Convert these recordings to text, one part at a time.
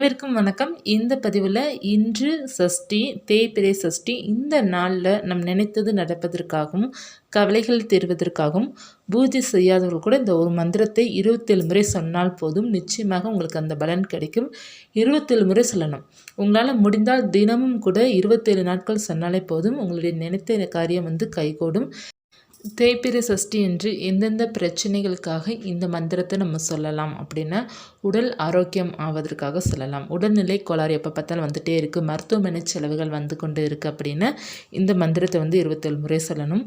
அனைவருக்கும் வணக்கம். இந்த பதிவில் இன்று சஷ்டி தேய்பிரை சஷ்டி இந்த நாளில் நம் நினைத்தது நடப்பதற்காகவும் கவலைகள் தீர்வதற்காகவும் பூஜை செய்யாதவர்கள் கூட இந்த ஒரு மந்திரத்தை இருபத்தேழு முறை சொன்னால் போதும். நிச்சயமாக உங்களுக்கு அந்த பலன் கிடைக்கும். இருபத்தேழு முறை சொல்லணும். உங்களால் முடிந்தால் தினமும் கூட இருபத்தேழு நாட்கள் சொன்னாலே போதும். உங்களுடைய நினைத்த காரியம் வந்து கைகூடும். தேய்பிறை சஷ்டி என்று எந்தெந்த பிரச்சனைகளுக்காக இந்த மந்திரத்தை நம்ம சொல்லலாம் அப்படின்னா உடல் ஆரோக்கியம் ஆவதற்காக சொல்லலாம். உடல்நிலை கோளாறு எப்போ பார்த்தாலும் வந்துகிட்டே இருக்குது மருத்துவமனை செலவுகள் வந்து கொண்டு இருக்குது அப்படின்னா இந்த மந்திரத்தை வந்து இருபத்தேழு முறை சொல்லணும்.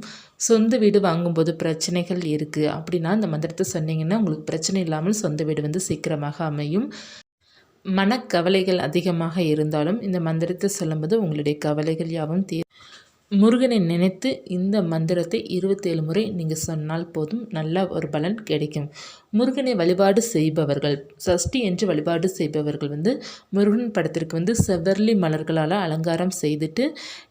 சொந்த வீடு வாங்கும்போது பிரச்சனைகள் இருக்குது அப்படின்னா இந்த மந்திரத்தை சொன்னீங்கன்னா உங்களுக்கு பிரச்சனை இல்லாமல் சொந்த வீடு வந்து சீக்கிரமாக அமையும். மனக்கவலைகள் அதிகமாக இருந்தாலும் இந்த மந்திரத்தை சொல்லும்போது உங்களுடைய கவலைகள் யாவும் தீ முருகனை நினைத்து இந்த மந்திரத்தை இருபத்தேழு முறை நீங்கள் சொன்னால் போதும் நல்ல ஒரு பலன் கிடைக்கும். முருகனை வழிபாடு செய்பவர்கள் சஷ்டி என்று வழிபாடு செய்பவர்கள் வந்து முருகன் படத்திற்கு வந்து செவ்வர்லி மலர்களால் அலங்காரம் செய்துட்டு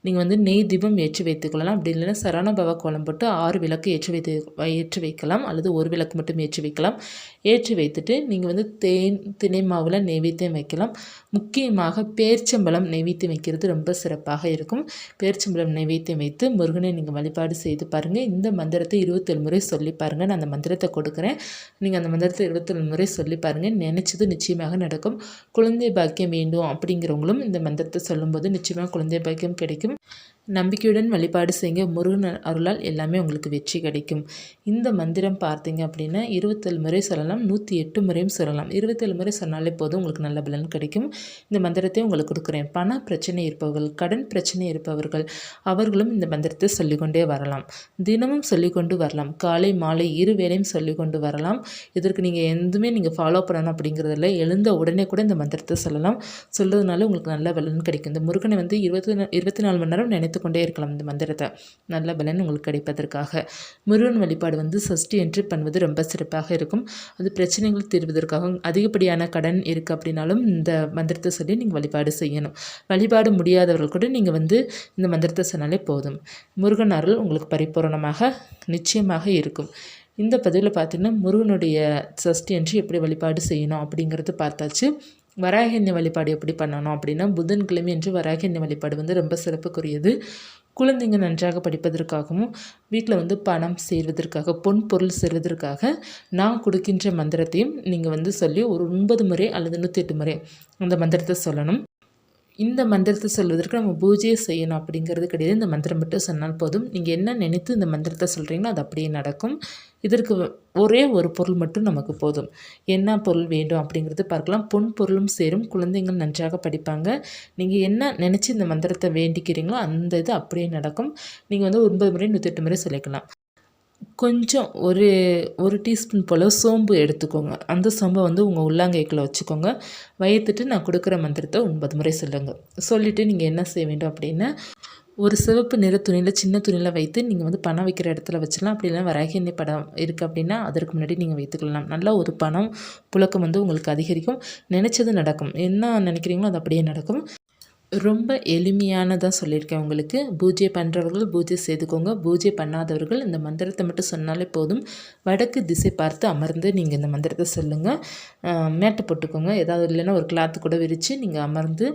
நீங்கள் வந்து நெய் தீபம் ஏற்றி வைத்துக்கொள்ளலாம் அப்படி இல்லைன்னா சரணபவ கோலம் போட்டு ஆறு விளக்கு ஏற்றி வைத்து ஏற்றி வைக்கலாம். அல்லது ஒரு விளக்கு மட்டும் ஏற்றி வைக்கலாம். ஏற்றி வைத்துட்டு நீங்கள் வந்து தேன் திணை மாவில் நெய்வேத்தியம் வைக்கலாம். முக்கியமாக பேர்ச்சம்பழம் நெய்வேத்தியம் வைக்கிறது ரொம்ப சிறப்பாக இருக்கும். பேர்ச்சம்பழம் நைவேத்தியம் வைத்து முருகனை நீங்கள் வழிபாடு செய்து பாருங்கள் இந்த மந்திரத்தை இருபத்தேழு முறை சொல்லி பாருங்கள் நான் அந்த மந்திரத்தை கொடுக்குறேன். நீங்கள் அந்த மந்திரத்தை இருபத்தேழு முறை சொல்லி பாருங்கள் நினச்சது நிச்சயமாக நடக்கும். குழந்தை பாக்கியம் வேண்டும் அப்படிங்கிறவங்களும் இந்த மந்திரத்தை சொல்லும்போது நிச்சயமாக குழந்தை பாக்கியம் கிடைக்கும். நம்பிக்கையுடன் வழிபாடு செய்யுங்க. முருகன் அருளால் எல்லாமே உங்களுக்கு வெற்றி கிடைக்கும். இந்த மந்திரம் பார்த்தீங்க அப்படின்னா இருபத்தேழு முறை சொல்லலாம் நூற்றி எட்டு முறையும் சொல்லலாம். இருபத்தேழு முறை சொன்னாலே போதும் உங்களுக்கு நல்ல பலன் கிடைக்கும். இந்த மந்திரத்தை உங்களுக்கு கொடுக்குறேன். பண பிரச்சனை இருப்பவர்கள் கடன் பிரச்சனை இருப்பவர்கள் அவர்களும் இந்த மந்திரத்தை சொல்லிக்கொண்டே வரலாம். தினமும் சொல்லிக்கொண்டு வரலாம். காலை மாலை இரு வேளையும் சொல்லிக்கொண்டு வரலாம். இதற்கு நீங்கள் எதுவுமே நீங்கள் ஃபாலோ பண்ணணும் அப்படிங்கிறதில்ல எழுந்த உடனே கூட இந்த மந்திரத்தை சொல்லலாம். சொல்கிறதுனால உங்களுக்கு நல்ல பலன் கிடைக்கும். இந்த முருகனை வந்து இருபத்தி இருபத்தி நாலு மணி நேரம் நினைத்து எடுத்துக்கொண்டே இருக்கலாம் இந்த மந்திரத்தை. நல்ல பலன் உங்களுக்கு கிடைப்பதற்காக. முருகன் வழிபாடு வந்து சஷ்டி என்று பண்ணுவது ரொம்ப சிறப்பாக இருக்கும். அது பிரச்சனைகள் தீர்வதற்காக அதிகப்படியான கடன் இருக்குது அப்படின்னாலும் இந்த மந்திரத்தை சொல்லி நீங்கள் வழிபாடு செய்யணும். வழிபாடு முடியாதவர்கள் கூட நீங்கள் வந்து இந்த மந்திரத்தை சொன்னாலே போதும். முருகன் அருள் உங்களுக்கு பரிபூரணமாக நிச்சயமாக இருக்கும். இந்த பதிவில் பார்த்திங்கன்னா முருகனுடைய சஷ்டி என்று எப்படி வழிபாடு செய்யணும் அப்படிங்கிறது பார்த்தாச்சு. வராகிய வழிபாடு எப்படி பண்ணணும் அப்படின்னா புதன்கிழமை என்று வராகிய வழிபாடு வந்து ரொம்ப சிறப்புக்குரியது. குழந்தைங்க நன்றாக படிப்பதற்காகவும் வீட்டில் வந்து பணம் சேர்வதற்காக பொன் பொருள் சேர்வதற்காக நான் கொடுக்கின்ற மந்திரத்தையும் நீங்கள் வந்து சொல்லி ஒரு ஒன்பது முறை அல்லது நூற்றி எட்டு முறை அந்த மந்திரத்தை சொல்லணும். இந்த மந்திரத்தை சொல்வதற்கு நம்ம பூஜையை செய்யணும் அப்படிங்கிறது கிடையாது. இந்த மந்திரம் மட்டும் சொன்னால் போதும். நீங்கள் என்ன நினைத்து இந்த மந்திரத்தை சொல்கிறீங்களோ அது அப்படியே நடக்கும். இதற்கு ஒரே ஒரு பொருள் மட்டும் நமக்கு போதும். என்ன பொருள் வேண்டும் அப்படிங்கிறது பார்க்கலாம். பொன் பொருளும் சேரும். குழந்தைங்கள் நன்றாக படிப்பாங்க. நீங்கள் என்ன நினச்சி இந்த மந்திரத்தை வேண்டிக்கிறீங்களோ அந்த இது அப்படியே நடக்கும். நீங்கள் வந்து ஒன்பது முறை நூற்றி எட்டு முறை சொல்லிக்கலாம். கொஞ்சம் ஒரு ஒரு டீஸ்பூன் போல் சோம்பு எடுத்துக்கோங்க. அந்த சோம்பை வந்து உங்கள் உள்ளாங்கைக்குள்ளே வச்சுக்கோங்க. வயிற்றுட்டு நான் கொடுக்குற மந்திரத்தை ஒன்பது முறை சொல்லுங்கள் சொல்லிவிட்டு நீங்கள் என்ன செய்ய வேண்டும் அப்படின்னா ஒரு சிவப்பு நிற துணியில் சின்ன துணியில் வைத்து நீங்கள் வந்து பணம் வைக்கிற இடத்துல வச்சிடலாம். அப்படி இல்லைனா வராகி எண்ணெய் படம் இருக்குது அப்படின்னா அதற்கு முன்னாடி நீங்கள் வைத்துக்கொள்ளலாம் நல்லா ஒரு பணம் புழக்கம் வந்து உங்களுக்கு அதிகரிக்கும். நினச்சது நடக்கும். என்ன நினைக்கிறீங்களோ அது அப்படியே நடக்கும். ரொம்ப எளிமையானதாக சொல்லியிருக்கேன் உங்களுக்கு. பூஜை பண்ணுறவர்கள் பூஜை செய்துக்கோங்க. பூஜை பண்ணாதவர்கள் இந்த மந்திரத்தை மட்டும் சொன்னாலே போதும். வடக்கு திசை பார்த்து அமர்ந்து நீங்கள் இந்த மந்திரத்தை சொல்லுங்கள் மேட்டை போட்டுக்கோங்க. ஏதாவது இல்லைன்னா ஒரு கிளாத்து கூட விரித்து நீங்கள் அமர்ந்து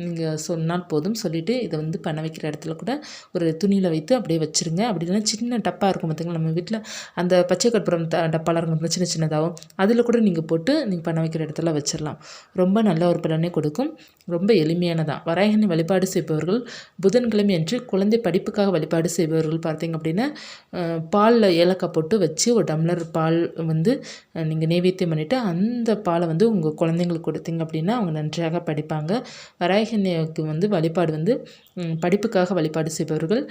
நீங்கள் சொன்னால் போதும். சொல்லிவிட்டு இதை வந்து பண்ண வைக்கிற இடத்துல கூட ஒரு துணியில் வைத்து அப்படியே வச்சுருங்க. அப்படி இல்லைன்னா சின்ன டப்பாக இருக்கும் பார்த்திங்களா நம்ம வீட்டில் அந்த பச்சை கற்பூரம் த டப்பாலாம் இருக்கும் சின்ன சின்னதாகவும். அதில் கூட நீங்கள் போட்டு நீங்கள் பண்ண வைக்கிற இடத்துல வச்சிடலாம் ரொம்ப நல்ல ஒரு பலனே கொடுக்கும். ரொம்ப எளிமையானதான் நாராயணனை வழிபாடு செய்பவர்கள் புதன்கிழமை என்று குழந்தை படிப்புக்காக வழிபாடு செய்பவர்கள் பார்த்தீங்க அப்படின்னா பாலில் ஏலக்காய் போட்டு வச்சு ஒரு டம்ளர் பால் வந்து நீங்கள் நைவேத்தியம் பண்ணிவிட்டு அந்த பாலை வந்து உங்கள் குழந்தைங்களுக்கு கொடுத்தீங்க அப்படின்னா அவங்க நன்றாக படிப்பாங்க. வராய வந்து வழிபாடு வந்து படிப்புக்காக வழிபாடு செய்பவர்கள்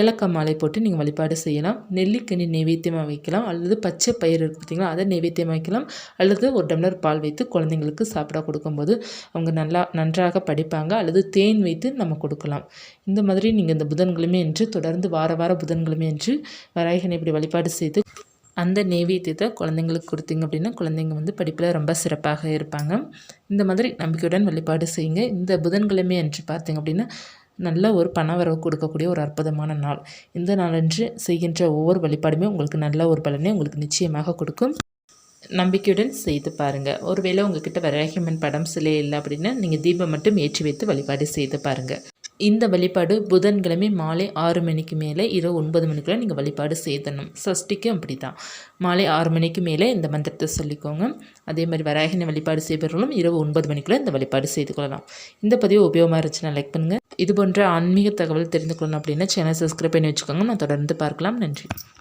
ஏலக்காய் மாலை போட்டு நீங்கள் வழிபாடு செய்யலாம். நெல்லிக்கனி நைவேத்தியமாக வைக்கலாம். அல்லது பச்சை பயிர் இருக்குது பார்த்திங்களா அதை நைவேத்தியமாக வைக்கலாம். அல்லது ஒரு டம்ளர் பால் வைத்து குழந்தைங்களுக்கு சாப்பிட கொடுக்கும்போது அவங்க நல்லா நன்றாக படிப்பாங்க. அல்லது தேன் வைத்து நம்ம கொடுக்கலாம். இந்த மாதிரி நீங்கள் இந்த புதன்கிழமை என்று தொடர்ந்து வார வார புதன்கிழமை என்று வராயகனை இப்படி வழிபாடு செய்து அந்த நெய்வேத்தியத்தை குழந்தைங்களுக்கு கொடுத்தீங்க அப்படின்னா குழந்தைங்க வந்து படிப்பில் ரொம்ப சிறப்பாக இருப்பாங்க. இந்த மாதிரி நம்பிக்கையுடன் வழிபாடு செய்யுங்க. இந்த புதன்கிழமை என்று பார்த்தீங்க அப்படின்னா நல்ல ஒரு பண வரவு கொடுக்கக்கூடிய ஒரு அற்புதமான நாள். இந்த நாளன்று செய்கின்ற ஒவ்வொரு வழிபாடுமே உங்களுக்கு நல்ல ஒரு பலனை உங்களுக்கு நிச்சயமாக கொடுக்கும். நம்பிக்கையுடன் செய்து பாருங்கள் ஒருவேளை உங்ககிட்ட வராகியம்மன் படம் சிலை இல்லை அப்படின்னா நீங்கள் தீபம் மட்டும் ஏற்றி வைத்து வழிபாடு செய்து பாருங்கள் இந்த வழிபாடு புதன்கிழமை மாலை ஆறு மணிக்கு மேலே இரவு ஒன்பது மணிக்குள்ளே நீங்கள் வழிபாடு செய்தணும். சஷ்டிக்கும் அப்படி தான் மாலை ஆறு மணிக்கு மேலே இந்த மந்திரத்தை சொல்லிக்கோங்க. அதே மாதிரி வராகினை வழிபாடு செய்பவர்களும் இரவு ஒன்பது மணிக்குள்ளே இந்த வழிபாடு செய்து கொள்ளலாம். இந்த பதிவு உபயோகமாக இருந்துச்சுன்னா லைக் பண்ணுங்கள் இது போன்ற ஆன்மீக தகவல் தெரிந்து கொள்ளணும் அப்படின்னா சேனல் சப்ஸ்கிரைப் பண்ணி வச்சுக்கோங்க. நான் தொடர்ந்து பார்க்கலாம். நன்றி.